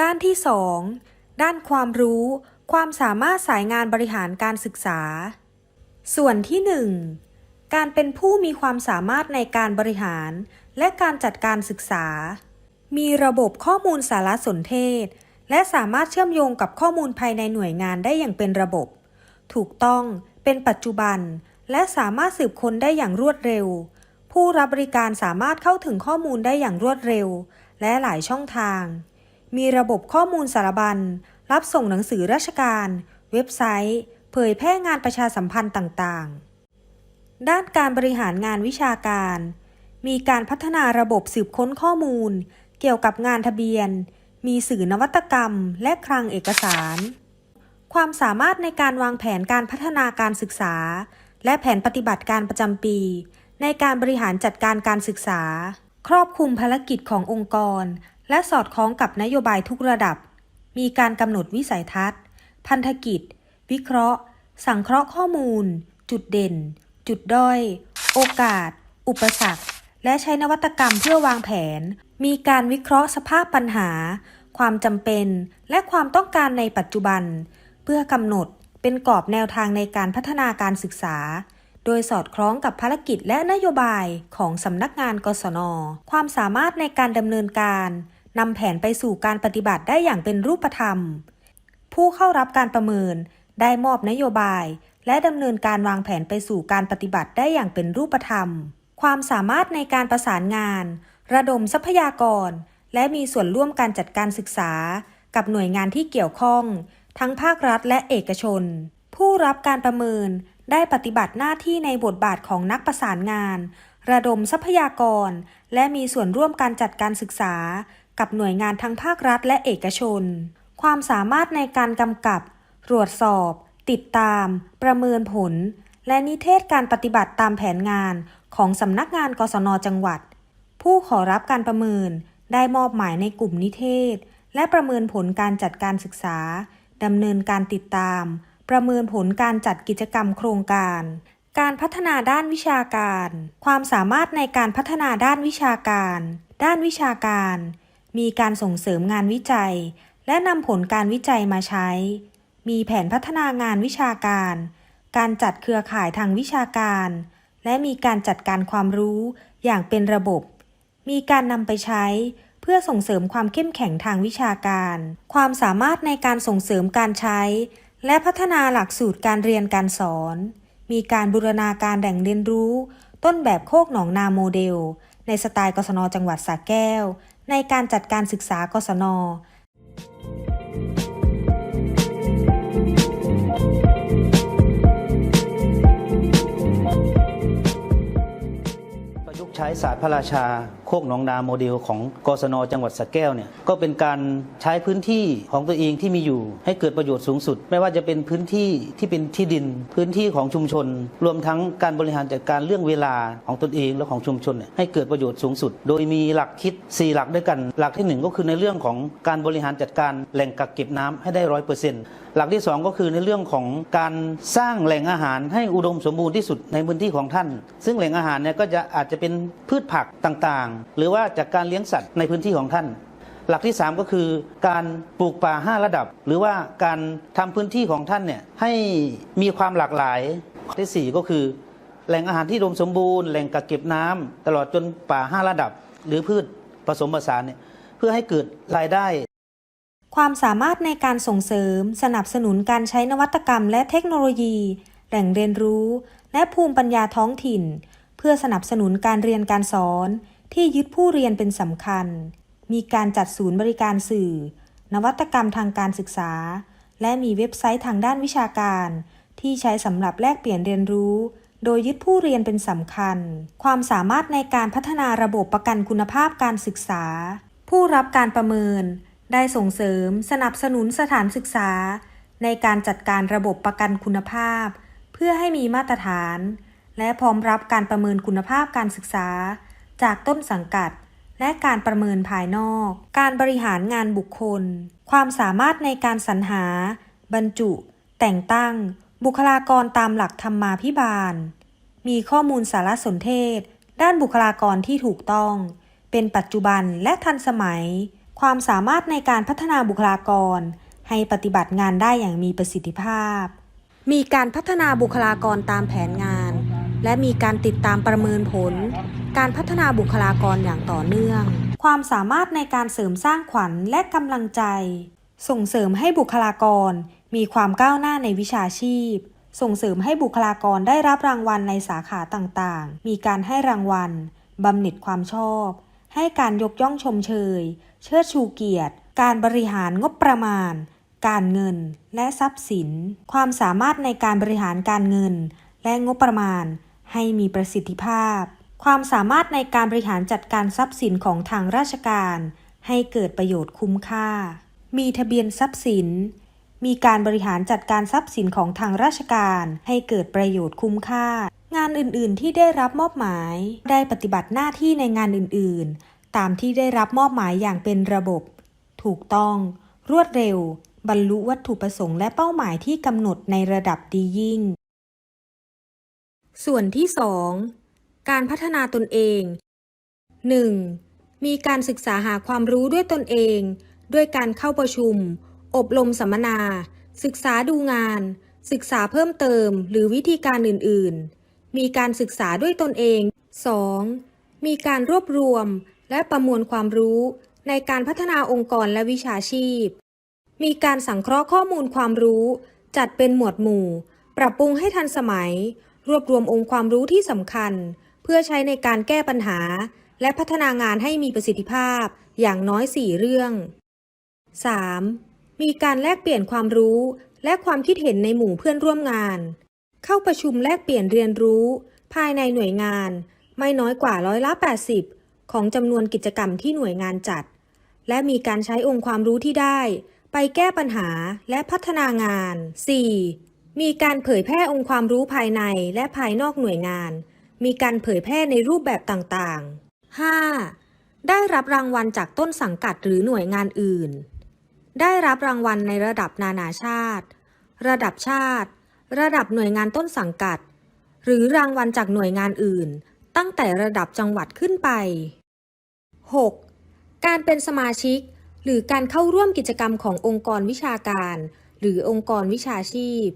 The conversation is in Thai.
ด้านที่ 2 ด้านความรู้ ความสามารถสายงานบริหารการศึกษา ส่วนที่ 1 การเป็นผู้มีความสามารถในการบริหาร และการจัดการศึกษา มีระบบข้อมูลสารสนเทศ และสามารถเชื่อมโยงกับข้อมูลภายในหน่วยงานได้อย่างเป็นระบบ ถูกต้อง เป็นปัจจุบัน และสามารถสืบค้นได้อย่างรวดเร็ว ผู้รับบริการสามารถเข้าถึงข้อมูลได้อย่างรวดเร็ว และหลายช่องทาง มีระบบข้อมูลสารบัญ รับส่งหนังสือราชการ เว็บไซต์ เผยแพร่งานประชาสัมพันธ์ต่างๆ ด้านการบริหารงานวิชาการ มีการพัฒนาระบบสืบค้นข้อมูล เกี่ยวกับงานทะเบียน มีสื่อนวัตกรรม และคลังเอกสาร ความสามารถในการวางแผนการพัฒนาการศึกษา และแผนปฏิบัติการประจำปี ในการบริหารจัดการการศึกษา ครอบคลุมภารกิจขององค์กร และสอดคล้องกับนโยบายทุกระดับ มีการกำหนดวิสัยทัศน์ พันธกิจ วิเคราะห์ สังเคราะห์ข้อมูล จุดเด่น จุดด้อย โอกาส อุปสรรค และใช้นวัตกรรมเพื่อวางแผน มีการวิเคราะห์สภาพปัญหา ความจำเป็น และความต้องการในปัจจุบัน เพื่อกำหนดเป็นกรอบแนวทางในการพัฒนาการศึกษา โดยสอดคล้องกับภารกิจและนโยบายของสำนักงานกศน ความสามารถในการดำเนินการ นำแผนไปสู่การปฏิบัติได้อย่างเป็นรูปธรรม ผู้เข้ารับการประเมินได้มอบนโยบาย และดำเนินการวางแผนไปสู่การปฏิบัติได้อย่างเป็นรูปธรรม ความสามารถในการประสานงาน ระดมทรัพยากร และมีส่วนร่วมการจัดการศึกษา กับหน่วยงานที่เกี่ยวข้อง ทั้งภาครัฐและเอกชน ผู้รับการประเมินได้ปฏิบัติหน้าที่ในบทบาทของนักประสานงาน ระดมทรัพยากร และมีส่วนร่วมการจัดการศึกษา กับหน่วยงานทั้งภาครัฐและเอกชน ความสามารถในการกำกับ ตรวจสอบ ติดตาม ประเมินผล และนิเทศการปฏิบัติตามแผนงานของสำนักงานกศนจังหวัด ผู้ขอรับการประเมินได้มอบหมายในกลุ่มนิเทศ และประเมินผลการจัดการศึกษาดำเนินการติดตาม ประเมินผลการจัดกิจกรรมโครงการ การพัฒนาด้านวิชาการ ความสามารถในการพัฒนาด้านวิชาการ ด้านวิชาการ มีการส่งเสริมงานวิจัย และนำผลการวิจัยมาใช้ มีแผนพัฒนางานวิชาการ การจัดเครือข่ายทางวิชาการ และมีการจัดการความรู้อย่างเป็นระบบ มีการนำไปใช้เพื่อส่งเสริมความเข้มแข็งทางวิชาการ ความสามารถในการส่งเสริมการใช้ และพัฒนาหลักสูตรการเรียนการสอน มีการบูรณาการแหล่งเรียนรู้ ต้นแบบโคกหนองนาโมเดล ในสไตล์กศนจังหวัดสระแก้ว ในการจัดการศึกษากศนประยุกต์ใช้ศาสตร์พระราชา คกหนองนาโมเดลของกศนจังหวัดสระแก้วเนี่ยก็เป็นการใช้พื้นที่ของตัวเองที่มีอยู่ ให้เกิดประโยชน์สูงสุด ไม่ว่าจะเป็นพื้นที่ที่เป็นที่ดิน พื้นที่ของชุมชน รวมทั้งการบริหารจัดการเรื่องเวลาของตนเองและของชุมชนเนี่ยให้เกิดประโยชน์สูงสุด โดยมีหลักคิด 4 หลักด้วยกัน หลักที่หนึ่งก็คือในเรื่องของการบริหารจัดการแหล่งกักเก็บน้ำให้ได้ร้อยเปอร์เซ็นต์หลักที่สองก็คือในเรื่องของการสร้างแหล่งอาหารให้อุดมสมบูรณ์ที่สุดในพื้นที่ของท่าน ซึ่งแหล่งอาหารเนี่ยก็จะอาจจะเป็นพืชผักต่างๆหรือว่าจากการเลี้ยงสัตว์ในพื้นที่ของท่าน หลักที่ 3 ก็คือการปลูกป่า 5 ระดับ หรือว่าการทำพื้นที่ของท่านเนี่ยให้มีความหลากหลายที่4ก็คือ แหล่งอาหารที่อุดมสมบูรณ์แหล่งกักเก็บน้ำตลอดจนป่า 5 ระดับ หรือพืชผสมผสานเนี่ยเพื่อให้เกิดรายได้ความสามารถในการส่งเสริม สนับสนุนการใช้นวัตกรรมและเทคโนโลยี แหล่งเรียนรู้ และภูมิปัญญาท้องถิ่น เพื่อสนับสนุนการเรียนการสอน ที่ยึดผู้เรียนเป็นสำคัญ มีการจัดศูนย์บริการสื่อ นวัตกรรมทางการศึกษา และมีเว็บไซต์ทางด้านวิชาการ ที่ใช้สำหรับแลกเปลี่ยนเรียนรู้ โดยยึดผู้เรียนเป็นสำคัญ ความสามารถในการพัฒนาระบบประกันคุณภาพการศึกษา ผู้รับการประเมิน ได้ส่งเสริม สนับสนุนสถานศึกษา ในการจัดการระบบประกันคุณภาพ เพื่อให้มีมาตรฐาน และพร้อมรับการประเมินคุณภาพการศึกษา จากต้นสังกัด และการประเมินภายนอก การบริหารงานบุคคล ความสามารถในการสรรหา บรรจุ แต่งตั้ง บุคลากรตามหลักธรรมาภิบาล มีข้อมูลสารสนเทศ ด้านบุคลากรที่ถูกต้อง เป็นปัจจุบันและทันสมัย ความสามารถในการพัฒนาบุคลากร ให้ปฏิบัติงานได้อย่างมีประสิทธิภาพ มีการพัฒนาบุคลากรตามแผนงานและมีการติดตามประเมินผล การพัฒนาบุคลากรอย่างต่อเนื่อง ความสามารถในการเสริมสร้างขวัญและกำลังใจ ส่งเสริมให้บุคลากร มีความก้าวหน้าในวิชาชีพ ส่งเสริมให้บุคลากรได้รับรางวัลในสาขาต่างๆ มีการให้รางวัลบำเหน็จความชอบ ให้การยกย่องชมเชย เชิดชูเกียรติ การบริหารงบประมาณ การเงิน และทรัพย์สิน ความสามารถในการบริหารการเงิน และงบประมาณ ให้มีประสิทธิภาพ ความสามารถในการบริหารจัดการทรัพย์สินของทางราชการ ให้เกิดประโยชน์คุ้มค่า มีทะเบียนทรัพย์สิน มีการบริหารจัดการทรัพย์สินของทางราชการ ให้เกิดประโยชน์คุ้มค่า งานอื่น ๆ ที่ได้รับมอบหมาย ได้ปฏิบัติหน้าที่ในงานอื่น ๆ ตามที่ได้รับมอบหมายอย่างเป็นระบบ ถูกต้อง รวดเร็ว บรรลุวัตถุประสงค์และเป้าหมายที่กำหนดในระดับดียิ่ง ส่วนที่ 2 การพัฒนาตนเอง 1. มีการศึกษาหาความรู้ด้วยตนเอง ด้วยการเข้าประชุม อบรมสัมมนา ศึกษาดูงาน ศึกษาเพิ่มเติม หรือวิธีการอื่น ๆ มีการศึกษาด้วยตนเอง 2. มีการรวบรวมและประมวลความรู้ในการพัฒนาองค์กรและวิชาชีพ มีการสังเคราะห์ข้อมูลความรู้ จัดเป็นหมวดหมู่ ปรับปรุงให้ทันสมัย รวบรวมองค์ความรู้ที่สำคัญ เพื่อใช้ในการแก้ปัญหา และพัฒนางานให้มีประสิทธิภาพอย่างน้อย 4 เรื่อง 3. มีการแลกเปลี่ยนความรู้และความคิดเห็นในหมู่เพื่อนร่วมงาน เข้าประชุมแลกเปลี่ยนเรียนรู้ ภายในหน่วยงาน ไม่น้อยกว่าร้อยละ 80 ของจำนวนกิจกรรมที่หน่วยงานจัด และมีการใช้องค์ความรู้ที่ได้ ไปแก้ปัญหาและพัฒนางาน 4. มีการเผยแพร่องค์ความรู้ภายในและภายนอกหน่วยงาน มีการเผยแพร่ในรูปแบบต่างๆ 5. ได้รับรางวัลจากต้นสังกัดหรือหน่วยงานอื่น ได้รับรางวัลในระดับนานาชาติ ระดับชาติ ระดับหน่วยงานต้นสังกัด หรือรางวัลจากหน่วยงานอื่น ตั้งแต่ระดับจังหวัดขึ้นไป 6. การเป็นสมาชิก หรือการเข้าร่วมกิจกรรมขององค์กรวิชาการ หรือองค์กรวิชาชีพ